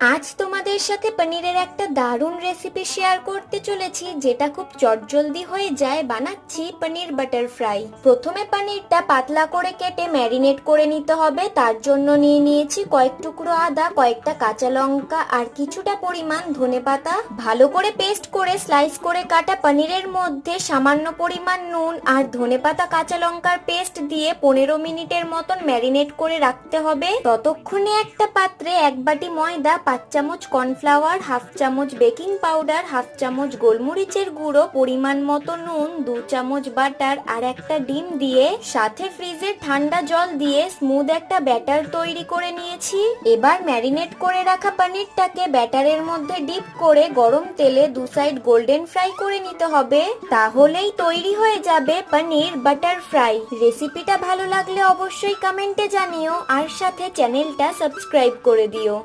আজ তোমাদের সাথে পনিরের একটা দারুণ রেসিপি শেয়ার করতে চলেছি, যেটা খুব চটজলদি হয়ে যায়। বানাচ্ছি পনির বাটার ফ্রাই। প্রথমে পনিরটা পাতলা করে কেটে ম্যারিনেট করে নিতে হবে। তার জন্য নিয়ে নিয়েছি কয়েক টুকরো আদা, কয়েকটা কাঁচা লঙ্কা আর কিছুটা পরিমাণ ধনেপাতা ভালো করে পেস্ট করে স্লাইস করে কাটা পনিরের মধ্যে সামান্য পরিমাণ নুন আর ধনেপাতা কাঁচা লঙ্কার পেস্ট দিয়ে পনেরো মিনিটের মতন ম্যারিনেট করে রাখতে হবে। ততক্ষণে একটা পাত্রে এক বাটি ময়দা পাঁচ চামচ কর্নফ্লাওয়ার, হাফ চামচ বেকিং পাউডার, হাফ চামচ গোলমরিচের গুঁড়ো, পরিমাণ মতো নুন, দু চামচ বাটার আর একটা ডিম দিয়ে সাথে ফ্রিজে ঠান্ডা জল দিয়ে স্মুথ একটা ব্যাটার তৈরি করে নিয়েছি। এবার ম্যারিনেট করে রাখা পনিরটাকে ব্যাটারের মধ্যে ডিপ করে গরম তেলে দু সাইড গোল্ডেন ফ্রাই করে নিতে হবে। তাহলেই তৈরি হয়ে যাবে পনির বাটার ফ্রাই। রেসিপিটা ভালো লাগলে অবশ্যই কমেন্টে জানিও আর সাথে চ্যানেলটা সাবস্ক্রাইব করে দিও।